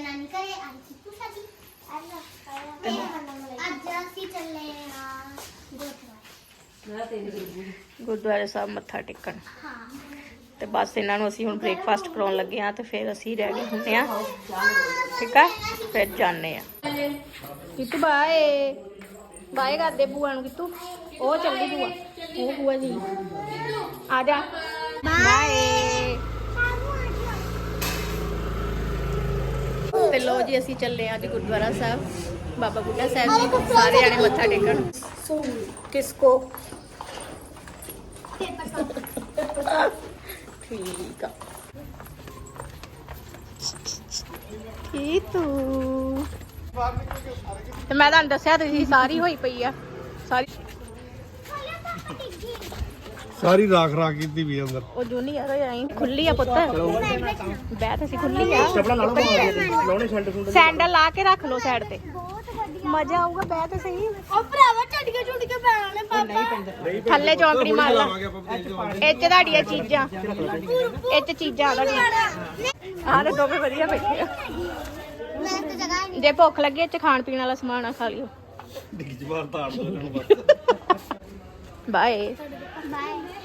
ਗਿਆ ਨਾਨੀ ਘਰੇ ਅੱਜ ਸਿੱਧੂ ਸਾਡੀ ਅੱਜ ਅੱਜ ਅਸੀਂ ਚੱਲੇ ਆ ਗੁਰਦੁਆਰੇ। ਗੁਰਦੁਆਰੇ ਸਾਹਿਬ ਮੱਥਾ ਟੇਕਣ। ਹਾਂ। ਤੇ ਬਸ ਇਹਨਾਂ ਨੂੰ ਅਸੀਂ ਹੁਣ ਬ੍ਰੇਕਫਾਸਟ ਕਰਾਉਣ ਲੱਗੇ ਆ ਤੇ ਫਿਰ ਅਸੀਂ ਰੈਡੀ ਹੁੰਦੇ ਆ ਠੀਕ ਆ? ਫਿਰ ਜਾਣੇ ਆ ਕਿਤੂ ਬਾਏ? ਬਾਏ ਕਰਦੇ ਬੂਆ ਨੂੰ ਕਿਤੂ ਉਹ ਚੱਲਦੀ ਬੂਆ ਉਹ ਬੂਆ ਜੀ। ਆ ਜਾ। ਬਾਏ। ਤੇ ਲੋ ਜੀ, ਅਸੀਂ ਚੱਲੇ ਆ ਅੱਜ ਗੁਰਦੁਆਰਾ ਸਾਹਿਬ, ਬਾਬਾ ਬੁੱਢਾ ਸਾਹਿਬ ਜੀ, ਸਾਰੇ ਜਾਣੇ ਮੱਥਾ ਟੇਕਣ। ਕਿਸਕੋ? ਠੀਕ ਆ। ਕੀ ਤੂੰ? ਮੈਂ ਤੁਹਾਨੂੰ ਦੱਸਿਆ ਤੁਸੀਂ ਸਾਰੀ ਹੋਈ ਪਈ ਆ। ਸਾਰੀ ਸਾਰੀ ਰਾਖ ਰਾਖ ਕੀਤੀ ਵੀ ਅੰਦਰ। ਉਹ ਜੂਨੀ ਯਾਰ ਆਈ ਖੁੱਲੀ ਆ ਪੁੱਤ। ਬੈਠ ਅਸੀਂ ਖੁੱਲੀ ਆ। ਲਾਉਣੇ ਸੈਂਟਰ ਸੁੰਡ ਸੈਂਡਲ ਲਾ ਕੇ ਰੱਖ ਲਓ ਸਾਈਡ ਤੇ। ਬਹੁਤ ਵਧੀਆ ਮਜ਼ਾ ਆਊਗਾ ਬਹਿ ਤੇ ਸਹੀ। ਉਹ ਭਰਾਵਾ ਛੱਡ ਕੇ ਛੁੱਟ ਕੇ ਪੈਣਾ ਨੇ ਪਾਪਾ ਥੱਲੇ ਚੌਂਕੜੀ ਮਾਰ ਲਾ ਚ ਤੁਹਾਡੀਆਂ ਚੀਜ਼ਾਂ। ਚ ਚੀਜ਼ਾਂ ਆ ਤੁਹਾਡੀਆਂ ਆਹ ਦੋਵੇਂ ਵਧੀਆ ਬੈਠੇ ਆ। ਮੈਂ ਤੇ ਜਗ੍ਹਾ ਨਹੀਂ ਜੇ ਭੁੱਖ ਲੱਗੇ ਚ ਖਾਣ ਪੀਣ ਵਾਲਾ ਸਮਾਨ ਆ ਖਾ ਲਿਓ। ਡਿੱਗੀ ਜਵਾਰ ਤਾੜ ਦੋ ਇਹਨਾਂ ਨੂੰ ਬਸ ਬਾਏ। ਸਾਰੀ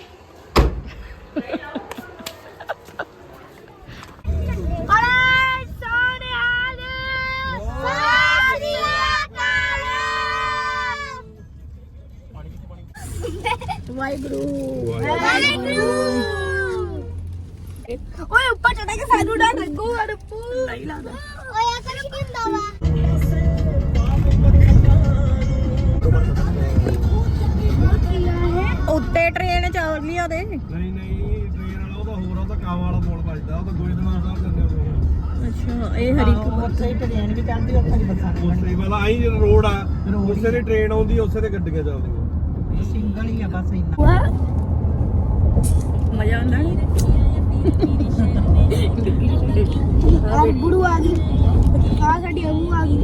ਵਾਹਿਗੁਰੂ। ਓਏ ਉੱਪਰ ਚੜਾ ਕੇ ਸਾਨੂੰ ਨਾ ਲੱਗੋ ਅਰਪੂ ਨਹੀਂ ਲੱਗਦਾ। ਓਏ ਆ ਕਰ ਕੀ ਹੁੰਦਾ ਵਾ? ਉੱਤੇ ਟ੍ਰੇਨ ਚੱਲਦੀ ਆ ਦੇ ਨਹੀਂ ਨਹੀਂ ਟ੍ਰੇਨ ਵਾਲਾ ਉਹਦਾ ਹੋਰ ਉਹਦਾ ਕਾਮ ਵਾਲਾ ਮੋੜ ਵੱਜਦਾ ਉਹ ਤਾਂ ਗੋਇੰਦਵਾਲ ਸਾਹਿਬ ਜਾਂਦੇ ਉਹ ਅੱਛਾ ਇਹ ਹਰੀ ਉੱਥੇ ਹੀ ਟ੍ਰੇਨ ਵੀ ਚੱਲਦੀ ਉੱਥੇ ਦੀ ਬੱਸਾਂ ਵੀ ਉਸੇ ਵਾਲਾ ਆਈ ਜਿਹੜਾ ਰੋਡ ਆ ਉਸੇ ਦੀ ਟ੍ਰੇਨ ਆਉਂਦੀ ਉਸੇ ਤੇ ਗੱਡੀਆਂ ਚੱਲਦੀਆਂ। ਸਿੰਗਲ ਹੀ ਆ ਬਸ ਇੰਨਾ। ਮਜ਼ਾ ਆਉਂਦਾ ਨਹੀਂ? ਆ ਗੁਰੂ ਆ ਗਈ। ਆ ਸਾਡੀ ਅਮੂ ਆ ਗਈ।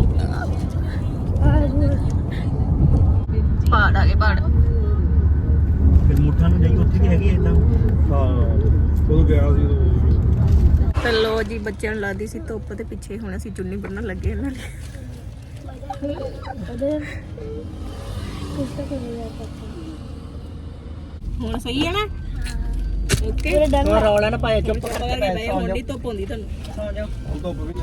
ਪਹਾੜ ਆ ਗਏ ਪਹਾੜ ਫਿਰ ਮੁੱਠਾਂ ਨੂੰ ਜਾਈ ਉੱਥੇ ਵੀ ਹੈਗੀ ਇਦਾਂ ਹਾਂ। ਉਹ ਗਿਆ ਸੀ ਉਦੋਂ। ਤੇ ਲੋ ਜੀ ਬੱਚਿਆਂ ਨੂੰ ਲੱਗਦੀ ਸੀ ਧੁੱਪ ਤੇ ਪਿੱਛੇ ਹੁਣ ਅਸੀਂ ਚੁੰਨੀ ਬੰਨਣ ਲੱਗੇ ਇਹਨਾਂ ਲਈ ਹੁਣ ਸਹੀ ਹੈ ਨਾ? ਓਕੇ। ਰੌਲਾ ਨਾ ਪਾਇਆ ਚੁੱਪ ਕਰਕੇ ਬੈਠ ਸੌ ਹੁਣ ਜਾਓ ਨਹੀਂ ਧੁੱਪ ਹੁੰਦੀ ਤੁਹਾਨੂੰ। ਸੌ ਜਾਓ ਹੁਣ ਧੁੱਪ ਵੀ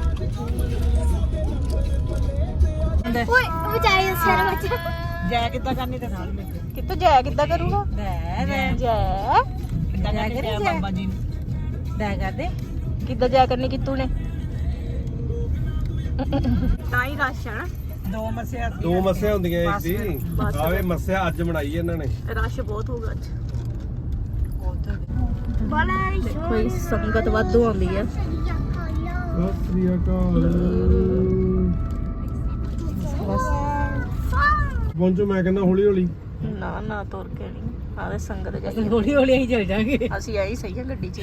ਓਏ ਵਿਚਾਰੇ ਸਿਰ ਬੱਚਾ। ਜੈ ਕਿੱਦਾਂ ਕਰਨੀ ਤੇ ਨਾਲ ਮਿਲ ਕਿੱਥੋਂ ਜਾਇਆ ਕਿੱਦਾਂ ਕਰੂਗਾ? ਲੈ ਲੈ ਜੈ। ਕਿੱਦਾਂ ਕਰਨੀ ਤੇ ਬਾਬਾ ਜੀ ਨੂੰ। ਲੈ ਕਰਦੇ ਕਿੱਦਾਂ ਜਾਇਆ ਕਰਨੀ ਕਿੱਤੂ ਨੇ? ਤਾਂ ਹੀ ਰਸ਼ ਹੈ ਨਾ। ਦੋ ਮਸਿਆ ਦੋ ਮੱਸਿਆ ਹੁੰਦੀਆਂ ਇੱਕ ਦੀ। ਬਸ। ਆਵੇ ਮੱਸਿਆ ਅੱਜ ਬਣਾਈ ਇਹਨਾਂ ਨੇ। ਰਸ਼ ਬਹੁਤ ਹੋਊਗਾ ਅੱਜ। ਦੇਖੋ ਇਹ ਸੰਗਤ ਵਾਧੂ ਆਉਂਦੀ ਆ। ਸਤਿ ਸ੍ਰੀ ਅਕਾਲ। ਪਹੁੰਚੋ ਮੈਂ ਕਹਿੰਦਾ ਹੌਲੀ ਹੌਲੀ। ਨਾ ਨਾ ਤੁਰ ਕੇ ਨਹੀਂ। ਆਦੇ ਸੰਗਤ ਜਾਈ ਹੌਲੀ ਹੌਲੀ ਹੀ ਚੱਲ ਜਾਾਂਗੇ। ਅਸੀਂ ਐਂ ਸਹੀ ਆ ਗੱਡੀ 'ਚ।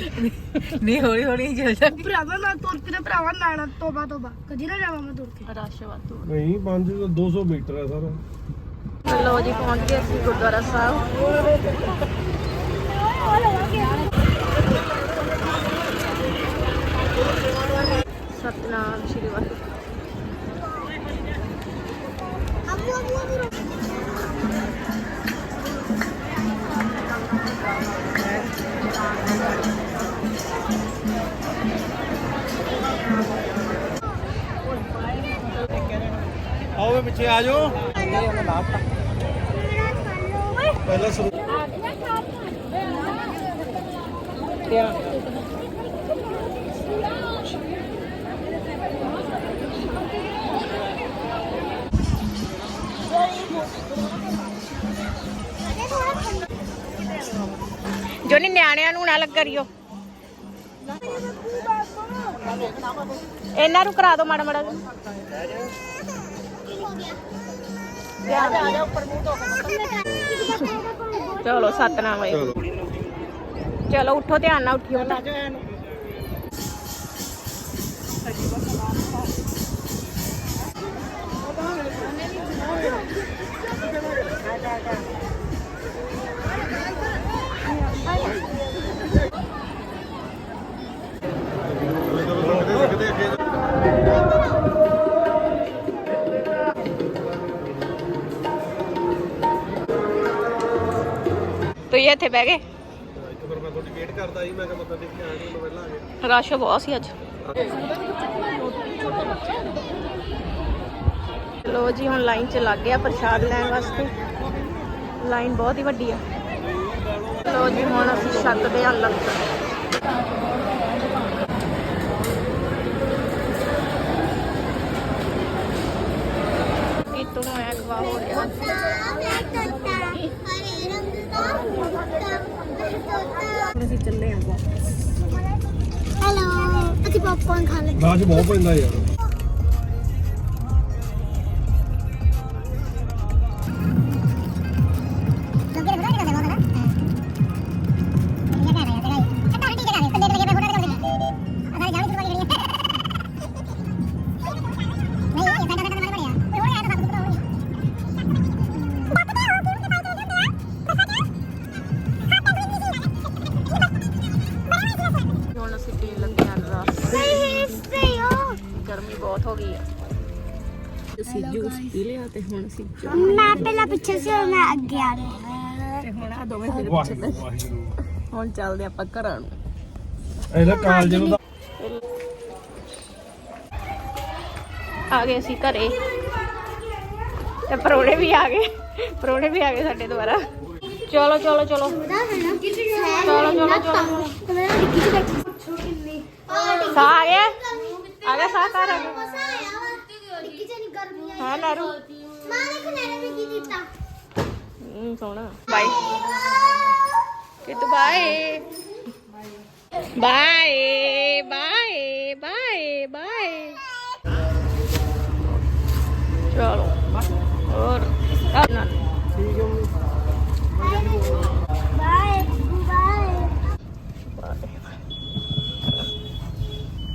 ਨਹੀਂ ਹੌਲੀ ਹੌਲੀ ਹੀ ਚੱਲ ਜਾਾਂਗੇ। ਭਰਾਵਾ ਮੈਂ ਤੁਰ ਕੇ ਭਰਾਵਾ ਨਾਣਾ ਤੋਬਾ ਤੋਬਾ। ਕਦੀ ਨਾ ਜਾਵਾਂ ਮੈਂ ਤੁਰ ਕੇ। ਰਸ਼ ਵਾਧੂ ਨਹੀਂ 5 200 ਮੀਟਰ ਹੈ ਸਾਰਾ। ਚਲੋ ਜੀ ਪਹੁੰਚ ਗਏ ਅਸੀਂ ਗੁਰਦੁਆਰਾ ਸਾਹਿਬ। ਸਤਨਾਮ ਸ਼੍ਰੀ ਵਾਹਿਗੁਰੂ। ਪਿੱਛੇ ਆ ਜਾਓ। ਪਹਿਲਾਂ ਸ਼ੁਰੂ ਜੋ ਨੀ ਨਿਆਣਿਆਂ ਨੂੰ ਨਾ ਲੱਗ ਰਿਓ ਇਹਨਾਂ ਨੂੰ ਕਰਾ ਦਿਓ ਮਾੜਾ ਮਾੜਾ ਚਲੋ ਸਤਨਾਮ ਵਾਹਿਗੁਰੂ ਚਲੋ ਚਲੋ ਉੱਠੋ ਧਿਆਨ ਨਾਲ ਉੱਠਿਓ ਤਾਂ। ਇੱਥੇ ਬਹਿ ਗਏ। ਇੱਥੇ ਫਿਰ ਮੈਂ ਤੁਹਾਡੀ ਵੇਟ ਕਰਦਾ ਸੀ ਮੈਂ ਕਿਹਾ ਮੱਥਾ ਟੇਕ ਕੇ ਆਇਆ ਨੂੰ ਪਹਿਲਾਂ ਆ ਗਿਆ ਰਸ਼ ਬਹੁਤ ਸੀ ਅੱਜ। ਲੋ ਜੀ, ਹੁਣ ਲਾਈਨ 'ਚ ਲੱਗ ਗਿਆ ਪ੍ਰਸ਼ਾਦ ਲੈਣ ਵਾਸਤੇ। ਲਾਈਨ ਬਹੁਤ ਹੀ ਵੱਡੀ ਆ। ਲੋ ਜੀ, ਹੁਣ ਅਸੀਂ ਛੱਕਦੇ ਹਾਂ ਲੰਗਰ ਕੀਤੂ ਨੂੰ ਐ ਖਵਾ ਹੋ ਰਿਹਾ। ਅਸੀਂ ਚੱਲੇ ਆਂ। ਹੈਲੋ ਅਸੀਂ ਪੌਪਕੌਰਨ ਖਾ ਲੈਂਦੇ ਰਾਜ ਬਹੁਤ ਪੈਂਦਾ ਯਾਰ। ਹੋ ਗਈ ਆ। ਅਸੀਂ ਜੂਸ ਪੀ ਲਿਆ ਤੇ ਹੁਣ ਅਸੀਂ ਚਾਹ ਮੈਂ ਪਹਿਲਾਂ ਪਿੱਛੇ ਸੀ ਔਰ ਮੈਂ ਅੱਗੇ ਆ ਗਈ ਤੇ ਹੁਣ ਆ ਦੋਵੇਂ ਮੇਰੇ ਪਿੱਛੇ ਤੇ ਹੁਣ ਚੱਲਦੇ ਆਪਾਂ ਘਰਾਂ ਨੂੰ। ਇਹਦਾ ਕਾਲਜ ਨੂੰ ਆ ਗਏ ਅਸੀਂ ਘਰੇ। ਤੇ ਪਰੋੜੇ ਵੀ ਆ ਗਏ। ਪਰੋੜੇ ਵੀ ਆ ਗਏ ਸਾਡੇ ਦੁਆਰਾ। ਚਲੋ ਚਲੋ ਚਲੋ। ਚਲੋ ਚਲੋ ਚਲੋ। ਸਾ। ਆ ਗਿਆ? ਆ ਗਿਆ ਸਾ ਘਰ। ਆ ਗਿਆ ਹਾਂ ਨਰੂ ਹੂੰ ਸੋਹਣਾ। ਬਾਈ ਕਿਤੂ bye bye bye bye bye ਚਲੋ ਹੋਰ? ਨਾ।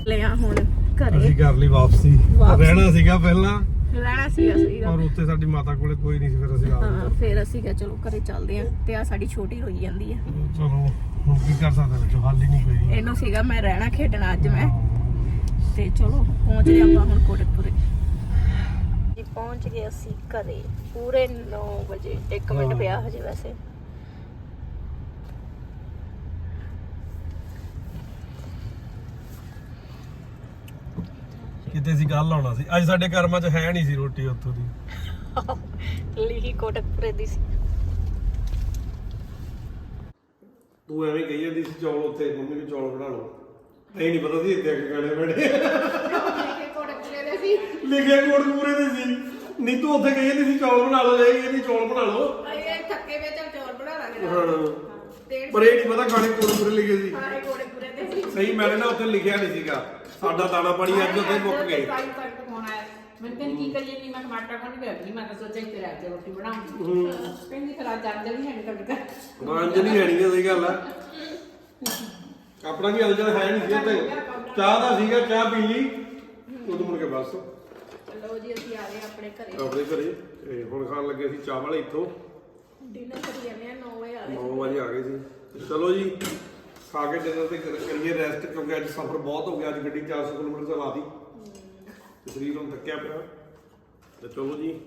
ਲਿਆ ਹੁਣ ਘਰੇ। ਅਸੀਂ ਕਰ ਲਈ ਵਾਪਸੀ। ਰਹਿਣਾ ਸੀਗਾ ਪਹਿਲਾਂ। ਰਹਿਣਾ ਸੀ ਅਸੀਂ ਪਰ ਉੱਥੇ ਸਾਡੀ ਮਾਤਾ ਕੋਲੇ ਕੋਈ ਨਹੀਂ ਸੀ ਫਿਰ ਅਸੀਂ ਆ ਹਾਂ ਫਿਰ ਅਸੀਂ ਕਿਹਾ ਚਲੋ ਘਰੇ ਚੱਲਦੇ ਆਂ ਤੇ ਆ ਸਾਡੀ ਛੋਟੀ ਰੋਈ ਜਾਂਦੀ ਆ। ਚਲੋ ਹੁਣ ਕੀ ਕਰ ਸਕਦੇ ਵਿੱਚੋਂ ਹੱਲ ਹੀ ਨਹੀਂ ਕੋਈ। ਇਹਨੂੰ ਸੀਗਾ ਮੈਂ ਰਹਿਣਾ ਖੇਡਣਾ ਅੱਜ ਮੈਂ। ਤੇ ਚਲੋ ਪਹੁੰਚ ਗਏ ਆਪਾਂ ਹੁਣ ਕੋਟਕਪੁਰੇ। ਜੀ ਪਹੁੰਚ ਗਏ ਅਸੀਂ ਘਰੇ। ਪੂਰੇ 9 ਵਜੇ 1 ਮਿੰਟ। ਪਿਆ ਹਜੇ ਵੈਸੇ। ਕਿਤੇ ਅਸੀਂ ਗੱਲ ਆਉਣਾ ਸੀ। ਅੱਜ ਸਾਡੇ ਕਰਮਾਂ 'ਚ ਹੈ ਨਹੀਂ ਸੀ ਰੋਟੀ ਉੱਥੋਂ ਦੀ। ਲਿਖੀ ਕੋਟਕਪੁਰੇ ਦੀ ਸੀ। ਤੂੰ ਐਵੇਂ ਕਹੀ ਜਾਂਦੀ ਸੀ ਚੌਲ ਉੱਥੇ ਮੰਮੀ ਨੂੰ ਚੌਲ ਬਣਾ ਲਓ। ਇਹ ਨਹੀਂ ਪਤਾ ਸੀ ਇੱਥੇ ਕੇ ਗਾਣੇ ਬਣੇ ਲਿਖਿਆ ਕੋਟਕਪੂਰੇ ਦੇ ਸੀ। ਨਹੀਂ ਤੂੰ ਉੱਥੇ ਕਹੀ ਜਾਂਦੀ ਸੀ ਚੌਲ ਬਣਾ ਲਓ ਇਹ ਕਹਿੰਦੀ ਚੌਲ ਬਣਾ ਲਓ। ਇਹ ਥੱਕੇ ਵਿੱਚ ਚੌਰ ਬਣਾ ਲਾਂਗੇ ਹਾਂ। ਪਰ ਇਹ ਨਹੀਂ ਪਤਾ ਗਾਣੇ ਕੋਟਕਪੂਰੇ ਲਿਖੇ ਸੀ। ਸਾਰੇ ਕੋਟਕਪੁਰੇ ਦੇ ਸੀ। ਸਹੀ ਮੈਨੇ ਨਾ ਉੱਥੇ ਲਿਖਿਆ ਨਹੀਂ ਸੀਗਾ। ਸਾਡਾ ਦਾਣਾ ਪਾਣੀ ਅੱਜ ਉੱਥੇ ਮੁੱਕ ਗਏ। ਮੈਂ ਕਹਿੰਦੀ ਕੀ ਕਰੀਏ? ਨਹੀਂ ਮੈਂ ਟਮਾਟਰ ਖਾਣ ਗਿਆ ਨਹੀਂ ਮੈਂ ਤਾਂ ਸੋਚਿਆ ਕਿ ਰਾਤ ਦੀ ਰੋਟੀ ਬਣਾਉਂਗੀ ਕਹਿੰਦੀ ਫਿਰ ਅੱਜ ਅੰਦਰ ਨਹੀਂ ਹੈ ਤੁਹਾਡੇ ਘਰ ਮਾਂਜ ਨਹੀਂ ਹੈਣੀ ਸਹੀ ਗੱਲ ਆ। ਆਪਣਾ ਵੀ ਅਲਜਾ ਹੈ ਨਹੀਂ ਸੀ ਇੱਥੇ। ਚਾਹ ਦਾ ਸੀਗਾ ਚਾਹ ਪੀ ਲਈ। ਉਦੋਂ ਮੁੜ ਕੇ ਬਸ। ਲਓ ਜੀ ਅਸੀਂ ਆ ਗਏ ਆਪਣੇ ਘਰੇ। ਆਪਣੇ ਘਰੇ। ਤੇ ਹੁਣ ਖਾਣ ਲੱਗੇ ਸੀ ਚਾਵਲ ਇੱਥੋਂ। ਡਿਨਰ ਕਰੀ ਜਾਂਦੇ ਆ 9 ਵਜੇ ਆ 9 ਵਜੇ ਆ ਗਏ ਸੀ। ਚਲੋ ਜੀ। ਖਾ ਕੇ ਡਿਨਰ ਤੇ ਕਰ- ਕਰੀਏ ਰੈਸਟ ਕਿਉਂਕਿ ਅੱਜ ਸਫ਼ਰ ਬਹੁਤ ਹੋ ਗਿਆ, ਅੱਜ ਗੱਡੀ 400 ਕਿਲੋਮੀਟਰ ਚਲਾ ਦੀ ਤੇ ਸਰੀਰ ਹੁਣ ਥੱਕਿਆ ਪਿਆ। ਤੇ ਚਲੋ ਜੀ,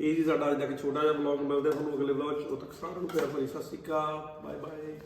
ਇਹ ਜੀ ਸਾਡਾ ਅੱਜ ਤੱਕ ਛੋਟਾ ਜਿਹਾ ਵਲੌਗ ਮਿਲਦੇ ਆ ਤੁਹਾਨੂੰ ਅਗਲੇ ਵਲੌਗ 'ਚ ਉਦੋਂ ਤੱਕ ਸਾਰਿਆਂ ਨੂੰ ਪਿਆਰ ਭਰੀ ਸਤਿ ਸ਼੍ਰੀ ਅਕਾਲ। Bye bye